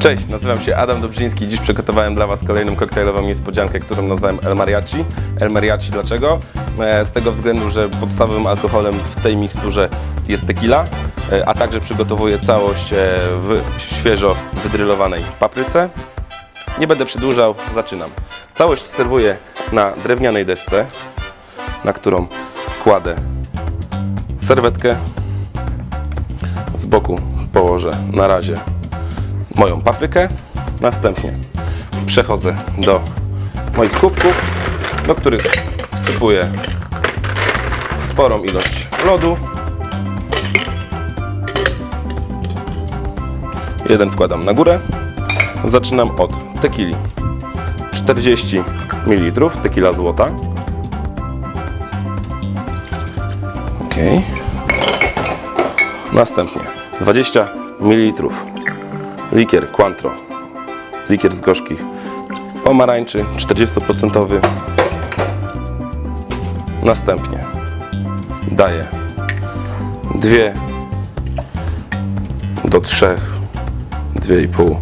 Cześć, nazywam się Adam Dobrzyński. Dziś przygotowałem dla Was kolejną koktajlową niespodziankę, którą nazwałem El Mariachi. El Mariachi dlaczego? E, Z tego względu, że podstawowym alkoholem w tej miksturze jest tequila, e, a także przygotowuję całość e, w świeżo wydrylowanej papryce. Nie będę przedłużał, zaczynam. Całość serwuję na drewnianej desce, na którą kładę serwetkę. Z boku położę na razie moją paprykę. Następnie przechodzę do moich kubków, do których wsypuję sporą ilość lodu. Jeden wkładam na górę. Zaczynam od tequili. 40 ml, tequila złota. Ok. Następnie 20 ml likier Cointreau, likier z gorzkich. Pomarańczy 40%. Następnie. Daję. Dwie. Do trzech, dwie i pół.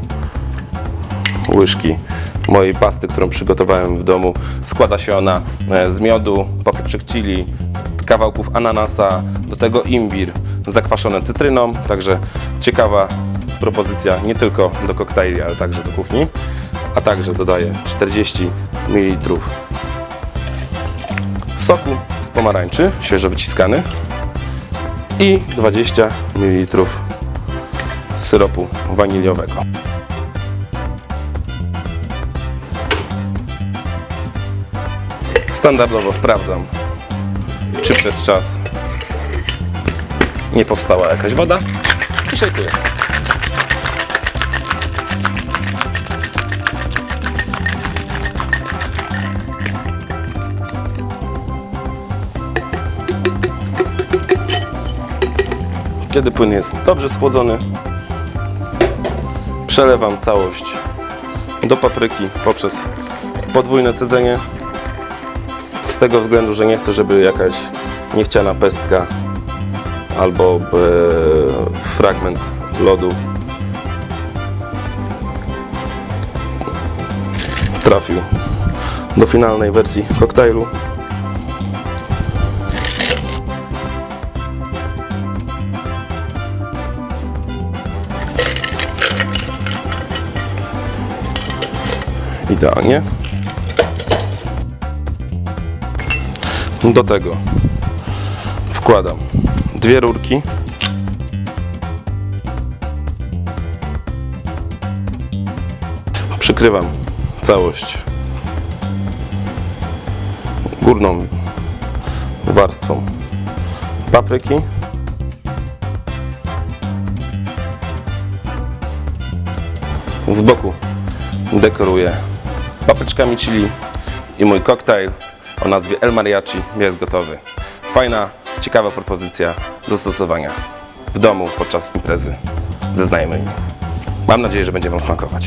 Łyżki mojej pasty, którą przygotowałem w domu. Składa się ona e, z miodu, papryczek chili, kawałków ananasa, do tego imbir zakwaszone cytryną, także ciekawa propozycja nie tylko do koktajli, ale także do kuchni. A także dodaję 40 ml soku z pomarańczy, świeżo wyciskany i 20 ml syropu waniliowego. Standardowo sprawdzam, czy przez czas nie powstała jakaś woda i szejkuję. Kiedy płyn jest dobrze schłodzony, przelewam całość do papryki poprzez podwójne cedzenie. Z tego względu, że nie chcę, żeby jakaś niechciana pestka albo e, fragment lodu trafił do finalnej wersji koktajlu. Idealnie. Do tego wkładam dwie rurki. Przykrywam całość górną warstwą papryki. Z boku dekoruję papryczkami chili i mój koktajl o nazwie El Mariachi jest gotowy. Fajna, ciekawa propozycja do stosowania w domu podczas imprezy ze znajomymi. Mam nadzieję, że będzie Wam smakować.